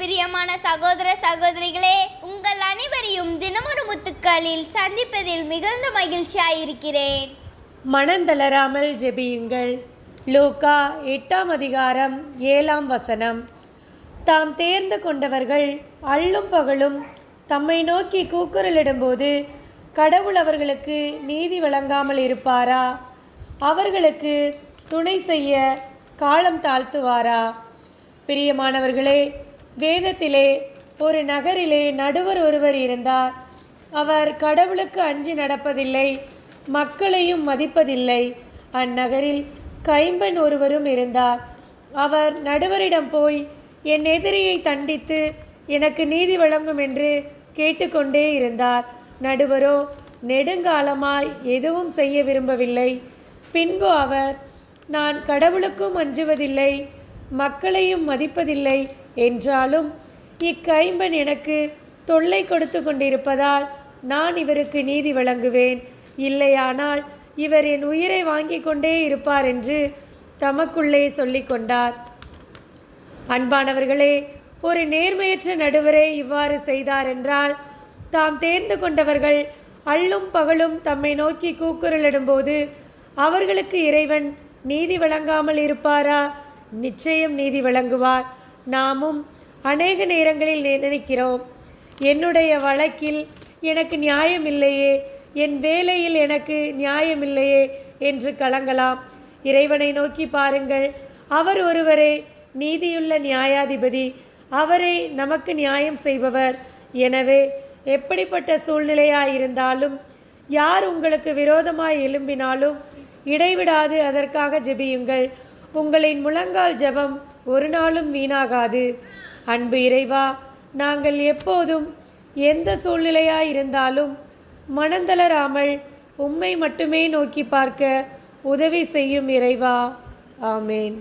பிரியமான சகோதர சகோதரிகளே உங்கள் அனைவரையும் தினமொரு முத்துக்களில் சந்திப்பதில் மிகுந்த மகிழ்ச்சியாயிருக்கிறேன். மனந்தளராமல் ஜெபியுங்கள். லூக்கா எட்டாம் அதிகாரம் ஏழாம் வசனம். தாம் தேர்ந்து கொண்டவர்கள் அள்ளும் பகலும் தம்மை நோக்கி கூக்குரலிடும்போது கடவுள் அவர்களுக்கு நீதி வழங்காமல் இருப்பாரா? அவர்களுக்கு துணை செய்ய காலம் தாழ்த்துவாரா? பிரியமானவர்களே வேதத்திலே ஒரு நகரிலே நடுவர் ஒருவர் இருந்தார். அவர் கடவுளுக்கு அஞ்சி நடப்பதில்லை மக்களையும் மதிப்பதில்லை. அந்நகரில் கைம்பன் ஒருவரும் இருந்தார். அவர் நடுவரிடம் போய் என் எதிரியை தண்டித்து எனக்கு நீதி வழங்கும் என்று கேட்டுக்கொண்டே இருந்தார். நடுவரோ நெடுங்காலமாய் எதுவும் செய்ய விரும்பவில்லை. பின்பு அவர் நான் கடவுளுக்கும் அஞ்சுவதில்லை. மக்களையும் மதிப்பதில்லை என்றாலும் இக்கைம்பன் எனக்கு தொல்லை கொடுத்து கொண்டிருப்பதால் நான் இவருக்கு நீதி வழங்குவேன். இல்லையானால் இவர் என் உயிரை வாங்கிக் கொண்டே இருப்பார் என்று தமக்குள்ளே சொல்லிக் கொண்டார். அன்பானவர்களே ஒரு நேர்மையற்ற நடுவரே இவ்வாறு செய்தார் என்றால் தாம் தேர்ந்து கொண்டவர்கள் அள்ளும் பகலும் தம்மை நோக்கி கூக்குரலிடும்போது அவர்களுக்கு இறைவன் நீதி வழங்காமல் இருப்பாரா? நிச்சயம் நீதி வழங்குவார் நாமும் அநேக நேரங்களில் நினைக்கிறோம் என்னுடைய வழக்கில் எனக்கு நியாயம் இல்லையே என் வேலையில் எனக்கு நியாயம் இல்லையே என்று கலங்கலாம். இறைவனை நோக்கி பாருங்கள் அவர் ஒருவரே நீதியுள்ள நியாயாதிபதி அவரே நமக்கு நியாயம் செய்பவர். எனவே எப்படிப்பட்ட சூழ்நிலையாக இருந்தாலும் யார் உங்களுக்கு விரோதமாய் எழும்பினாலும் இடைவிடாது அதற்காக ஜெபியுங்கள். உங்களின் முழங்கால் ஜெபம் ஒரு நாளும் வீணாகாது. அன்பு இறைவா நாங்கள் எப்போதும் எந்த சூழ்நிலையாக இருந்தாலும் மனந்தளராமல் உம்மை மட்டுமே நோக்கி பார்க்க உதவி செய்யும் இறைவா. ஆமேன்.